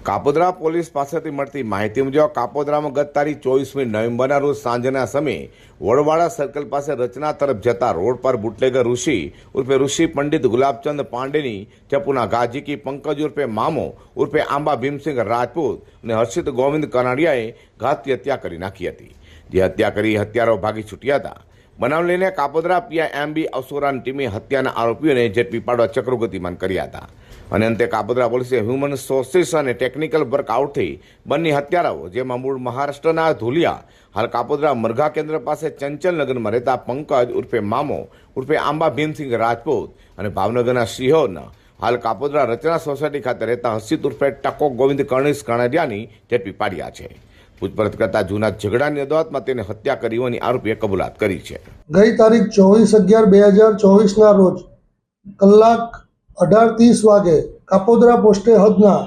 Kapodra police પાસેથી મળતી માહિતી મુજબ કાપોદ્રામાં ગત તારીખ ચોવીસમી નવેમ્બરના રોજ સાંજના સમયે વડવાડા સર્કલ પાસે રચના તરફ જતા રોડ પર બુટલેગર ઋષિ ઉર્ફે ઋષિ પંડિત ગુલાબચંદ પાંડેની ચપુના ગાજીકી પંકજ ઉર્ફે મામો ઉર્ફે આંબા ભીમસિંહ રાજપૂત અને હર્ષિત ગોવિંદ કનાડિયાએ ઘાતકી હત્યા કરી નાખી હતી. જે હત્યા કરી હત્યારો ભાગી છૂટ્યા હતા. બનાવ લઈને કાપોદ્રા પીઆઈ એમ બી ટીમે હત્યાના આરોપીઓને ઝડપી પાડવા ચક્રો ગતિમાન કર્યા હતા. અને અંતે કાપોદ્રા પોલીસે હ્યુમન સોર્સિસ અને ટેકનિકલ વર્કઆઉટથી બંને હત્યારાઓ, જેમાં મૂળ મહારાષ્ટ્રના ધુલિયા, હાલ કાપોદ્રા મરઘા કેન્દ્ર પાસે ચંચલ નગરમાં રહેતા પંકજ ઉર્ફે મામો ઉર્ફે આંબા ભીમસિંહ રાજપૂત અને ભાવનગરના સિંહોરના હાલ કાપોદ્રા રચના સોસાયટી ખાતે રહેતા હસીત ઉર્ફે ટકો ગોવિંદ કર્ણેશ કણાડિયાની ઝડપી પાડ્યા છે. પૂછપરછ કરતા જૂના ઝઘડાની અદાવતમાં તેને હત્યા કરી હોવાની આરોપીએ કબૂલાત કરી છે. ગઈ તારીખ ચોવીસ અગિયાર બે હજાર ચોવીસના રોજ કલાક અઢાર ત્રીસ વાગે કાપોદ્રા પોસ્ટે હદના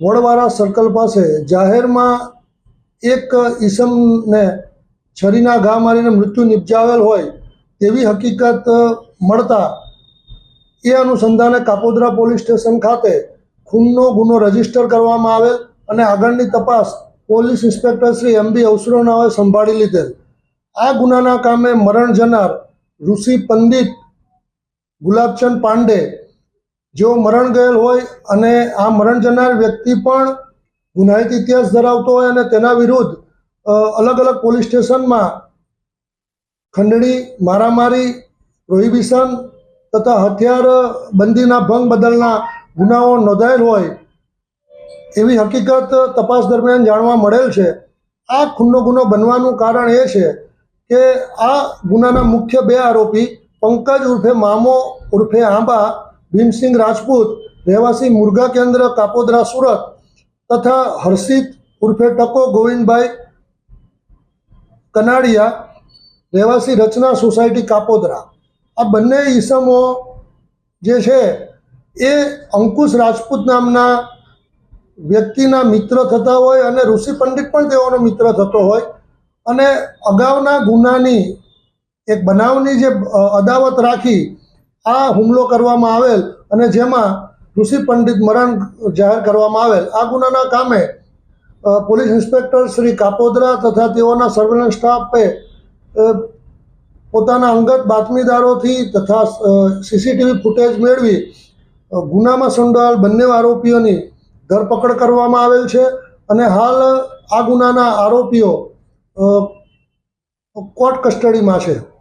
વડવારા સર્કલ પાસે જાહેરમાં એક ઈસમને છરીના ઘા મારીને મૃત્યુ નિપજાવેલ હોય તેવી હકીકત મળતા એ અનુસંધાને કાપોદ્રા પોલીસ સ્ટેશન ખાતે ખૂનનો ગુનો રજિસ્ટર કરવામાં આવેલ અને આગળની તપાસ police inspector Shri M B અવસરોનાઓએ સંભાળી લીધેલ. આ ગુનાના કામે મરણ જનાર ઋષિ પંડિત ગુલાબચંદ પાંડે જેઓ મરણ ગયેલ હોય અને આ મરણ જનાર વ્યક્તિ પણ ગુનાહિત ઇતિહાસ ધરાવતો હોય અને તેના વિરુદ્ધ અલગ અલગ પોલીસ સ્ટેશનમાં ખંડણી, મારામારી, પ્રોહિબિશન તથા હથિયાર બંધીના ભંગ બદલના ગુનાઓ નોંધાયેલ હોય એવી હકીકત તપાસ દરમિયાન જાણવા મળેલ છે. આ ખૂનનો ગુનો બનવાનું કારણ એ છે કે આ ગુનાના મુખ્ય બે આરોપી પંકજ ઉર્ફે મામો ઉર્ફે આંબા ભીમસિંહ રાજપૂત, રહેવાસી મુરગા કેન્દ્ર, કાપોદ્રા, સુરત, તથા હર્ષિત ઉર્ફે ટકો ગોવિંદભાઈ કનાડિયા, રહેવાસી રચના સોસાયટી, કાપોદ્રા. આ બંને ઈસમો જે છે, એ અંકુશ રાજપૂત નામના વ્યક્તિના મિત્ર થતા હોય અને ઋષિ પંડિત પણ તેઓનો મિત્ર થતો હોય. અને અગાઉના ગુનાની એક બનાવની જે અદાવત રાખી આ હુમલો કરવામાં આવેલ અને જેમાં ઋષિ પંડિત મરણ જાહેર કરવામાં આવેલ. આ ગુનાના કામે પોલીસ ઇન્સ્પેક્ટર શ્રી કાપોદરા તથા તેઓના સર્વેલન્સ સ્ટાફે પોતાના અંગત બાતમીદારોથી તથા સીસીટીવી ફૂટેજ મેળવી ગુનામાં સંડોવાયેલ બંને આરોપીઓની ધરપકડ કરવામાં આવેલ છે અને હાલ આ ગુનાના આરોપીઓ કોર્ટ કસ્ટડીમાં છે.